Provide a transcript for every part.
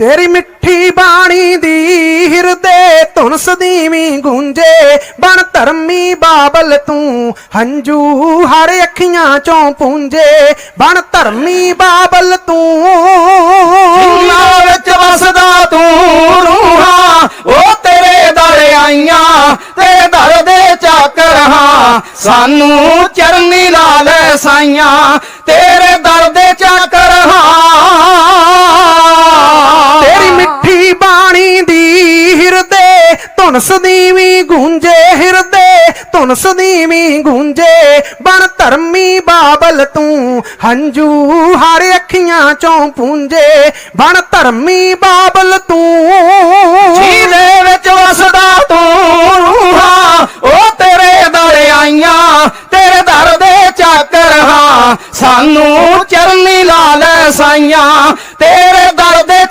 ਤੇਰੀ ਮਿੱਠੀ ਬਾਣੀ ਦੀ ਹਿਰਦੇ ਧੁਨ ਸਦੀਵੀ ਗੂੰਜੇ, ਬਣ ਧਰਮੀ ਬਾਬਲ ਤੂੰ ਹੰਝੂ ਹਰ ਅੱਖੀਆਂ ਚੋਂ ਪੂੰਜੇ, ਬਣ ਧਰਮੀ ਬਾਬਲ ਤੂੰ ਜਿੰਨਾ ਵਿੱਚ ਵਸਦਾ ਤੂੰ ਰੂਹਾਂ ਉਹ ਤੇਰੇ ਦਰ ਆਈਆਂ ਤੇਰੇ ਦਰ ਦੇ ਚਾਕਰ ਹਾਂ, ਸਾਨੂੰ ਚਰਨੀ ਲਾਲ ਸਾਈਆਂ, ਤੇਰੇ ਦਰ ਦੇ ਚਾ ਧੁਨ ਸਦੀਵੀ ਗੂੰਜੇ ਹਿਰਦੇ ਧੁਨ ਸਦੀਵੀ ਗੂੰਜੇ, ਬਣ ਧਰਮੀ ਬਾਬਲ ਤੂੰ। ਹੰਝੂ ਹਰ ਅੱਖੀਆਂ ਚੋਂ ਪੂੰਜੇ, ਬਣ ਧਰਮੀ ਬਾਬਲ ਤੂੰ। ਜਿਹਦੇ ਵਿੱਚ ਵਸਦਾ ਤੂੰ। ਹਾਂ, ਉਹ ਤੇਰੇ ਦਰ ਆਈਆਂ, ਤੇਰੇ ਦਰ ਦੇ ਚਾਕਰ ਹਾਂ। ਸਾਨੂੰ ਚਰਨੀ ਲਾ ਲੈ ਸਾਈਆਂ, ਤੇਰੇ ਦਰ ਦੇ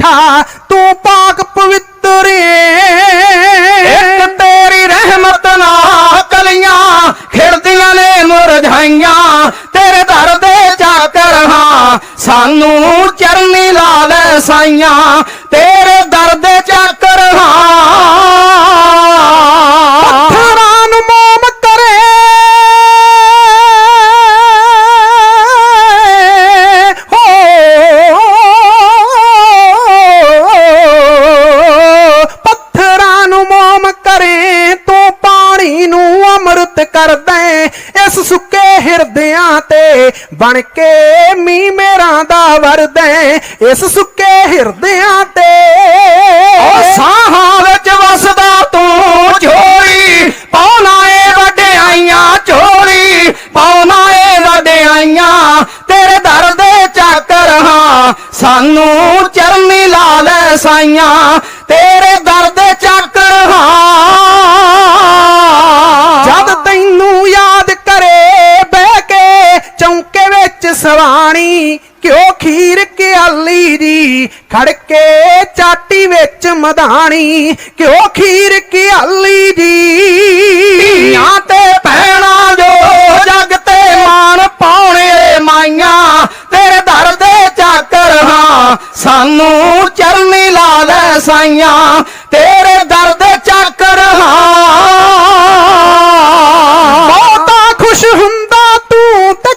ਮਿੱਠਾ ਤੂੰ ਪਾਕ ਪਵਿੱਤਰੇ। ਇੱਕ ਤੇਰੀ ਰਹਿਮਤ ਨਾਲ ਕਲੀਆਂ ਖਿੜਦੀਆਂ ਨੇ ਮੁਰਝਾਈਆਂ। ਤੇਰੇ ਦਰ ਦੇ ਚਾਕਰ ਹਾਂ ਸਾਨੂੰ ਚਰਨੀ ਲਾ ਲੈ ਸਾਈਆਂ। ਤੇਰੇ ਦਰ ਦੇ ਚਾਕਰ ਹਾਂ ਅੰਮ੍ਰਿਤ ਇਸ ਸੁੱਕੇ ਹਿਰਦਿਆਂ ਤੇ ਬਣ ਕੇ ਮੀ ਮੇਰਾ ਦਾ ਵਰਦੇ ਇਸ ਸੁੱਕੇ ਹਿਰਦਿਆਂ ਤੇ। ਓ ਸਾਹਾਂ ਵਿੱਚ ਵਸਦਾ ਤੂੰ ਝੋਲੀ, ਪਾਉਣਾ ਏ ਵਡਿਆਈਆਂ ਝੋਲੀ, ਪਾਉਣਾ ਏ ਵਡਿਆਈਆਂ, ਤੇਰੇ ਦਰ ਦੇ ਚਾਕਰ ਹਾਂ, ਸਾਨੂੰ ਚਰਨੀ ਲਾ ਲੈ ਸਾਈਆਂ, ਤੇਰੇ ਸਵਾਣੀ, ਕਿਉ ਖੀਰ ਕਿਆਲੀ ਦੀ ਖੜਕੇ ਚਾਟੀ ਵਿੱਚ ਮਧਾਣੀ, ਕਿਉਂ ਖੀਰ ਕਿਆਲੀ ਦੀ ਧੀਆਂ ਤੇ ਭੈਣਾਂ ਜੋ ਜਗ ਤੇ ਮਾਣ ਪਾਉਣੇ ਮਾਈਆਂ, ਤੇਰੇ ਦਰ ਦੇ ਚਾਕਰ ਹਾਂ। ਸਾਨੂੰ ਚਰਨੀ ਲਾ ਲੈ ਸਾਈਆਂ, ਤੇਰੇ ਦਰ ਦੇ ਚਾਕਰ ਹਾਂ। ਬਹੁਤਾ ਖੁਸ਼ ਹੁੰਦਾ ਤੂੰ ਤੇ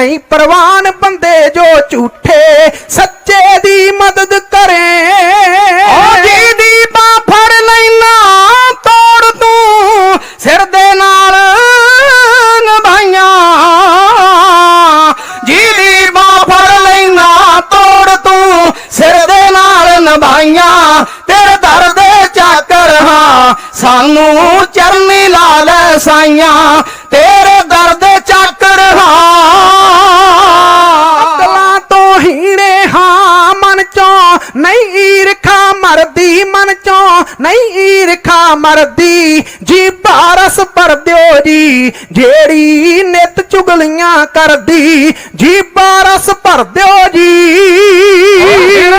ਨਹੀਂ ਪ੍ਰਵਾਨ ਬੰਦੇ ਜੋ ਝੂਠੇ, ਸੱਚੇ ਦੀ ਮਦਦ ਕਰੇ। ਓ ਜੀ ਦੀ ਬਾਹ ਫੜ ਲੈਣਾ ਤੋੜ ਤੂੰ, ਸਿਰ ਦੇ ਨਾਲ ਨਭਾਈਆਂ। ਜੀ ਦੀ ਬਾਹ ਫੜ ਲੈਣਾ ਤੋੜ ਤੂੰ, ਸਿਰ ਦੇ ਨਾਲ ਨਭਾਈਆਂ। ਤੇਰੇ ਦਰ ਦੇ ਚਾਕਰ ਹਾਂ, ਸਾਨੂੰ ਚਰਨੀ ਲਾ ਲੈ ਸਾਈਆਂ। ਈਰਖਾ ਮਰਦੀ, ਜੀ ਬਾਰਸ ਪਰਦਿਓ ਜੀ। ਜਿਹੜੀ ਨਿਤ ਚੁਗਲੀਆਂ ਕਰਦੀ, ਜੀ ਬਾਰਸ ਭਰਦਿਓ ਜੀ।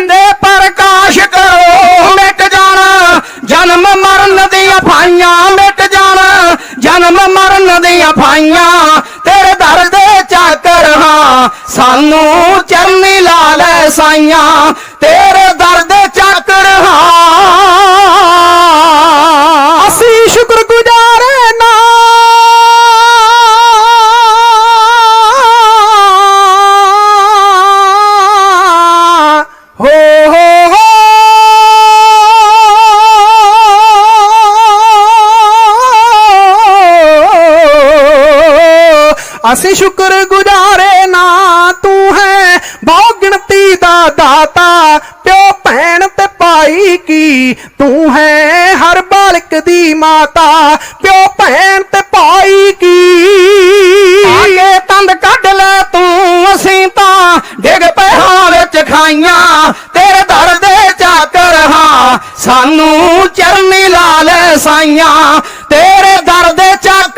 ਦੇ ਪ੍ਰਕਾਸ਼ ਕਰੋ, ਮਿਟ ਜਾਣਾ। ਜਨਮ ਮਰਨ ਦੀਆਂ ਫਾਈਆਂ ਮਿਟ ਜਾਣਾ। ਜਨਮ ਮਰਨ ਦੀਆਂ ਫਾਈਆਂ ਤੇਰੇ ਦਰ ਦੇ ਚਾਕਰ ਹਾਂ। ਸਾਨੂੰ ਚਰਨੀ ਲਾ ਲੈ ਸਾਈਆਂ ਤੇ ਅਸੀਂ ਸ਼ੁਕਰ ਗੁਜ਼ਾਰੇ ਨਾ ਤੂੰ ਹੈ। ਬਹੁ ਗਿਣਤੀ ਦਾ ਦਾਤਾ, ਪਿਓ ਭੈਣ ਤੇ ਭਾਈ ਕੀ? ਤੂੰ ਹੈ ਹਰ ਬਾਲਕ ਦੀ ਮਾਤਾ, ਪਿਓ ਭੈਣ ਤੇ ਭਾਈ ਕੀ? ਆਗੇ ਤੰਦ ਕੱਢ ਲੈ ਤੂੰ, ਅਸੀਂ ਤਾਂ ਡਿੱਗ ਪਿਆ ਵਿੱਚ ਖਾਈਆਂ। ਤੇਰੇ ਦਰ ਦੇ ਚਾਕਰ ਹਾਂ, ਸਾਨੂੰ ਚਰਨੀ ਲਾ ਲੈ ਸਾਈਆਂ। ਤੇਰੇ ਦਰ ਦੇ ਚਾਕਰ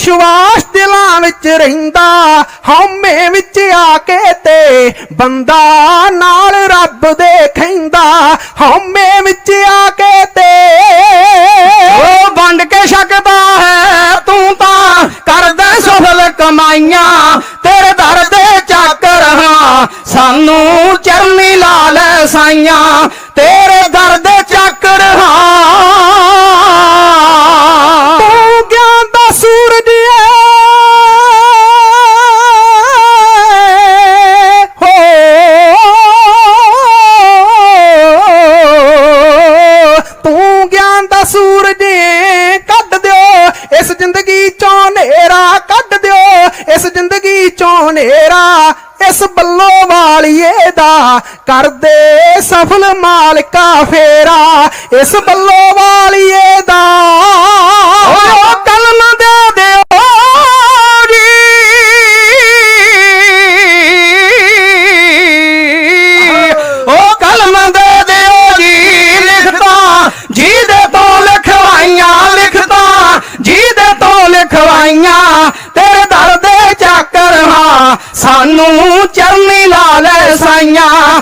ਵਿਸ਼ਵਾਸ ਦਿਲਾਂ ਵਿੱਚ ਰਹਿੰਦਾ, ਹਉਮੈ ਵਿੱਚ ਆ ਕੇ ਤੇ ਬੰਦਾ ਨਾਲ ਰੱਬ ਦੇ ਖੈਂਦਾ ਹਉਮੈ ਵਿੱਚ ਆ ਕੇ ਤੇ। ਉਹ ਵੰਡ ਕੇ ਛਕਦਾ ਹੈ, ਤੂੰ ਤਾਂ ਕਰਦਾ ਸਫਲ ਕਮਾਈਆਂ, ਤੇਰੇ ਦਰ ਦੇ ਚੱਕਰ ਹਾਂ ਸਾਨੂੰ ਚਰਨੀ ਲਾਲ ਸਾਈਆਂ, ਤੇਰੇ ਦਰ ਦੇ ਚੱਕਰ ਹਾਂ ਸੂਰਜ ਕੱਢ ਦਿਓ, ਇਸ ਜ਼ਿੰਦਗੀ ਚੋਂ ਹਨੇਰਾ ਕੱਢ ਦਿਓ, ਇਸ ਜ਼ਿੰਦਗੀ ਚੋਂ ਹਨੇਰਾ ਇਸ ਬੱਲੋ ਵਾਲੀਏ ਦਾ ਕਰਦੇ ਸਫਲ ਮਾਲਕਾ ਫੇਰਾ, ਇਸ ਬੱਲੋ ਵਾਲੀਏ ਦਾ ਸਾਨੂੰ ਚਰਨੀ ਲਾਲ ਸਾਈਆਂ।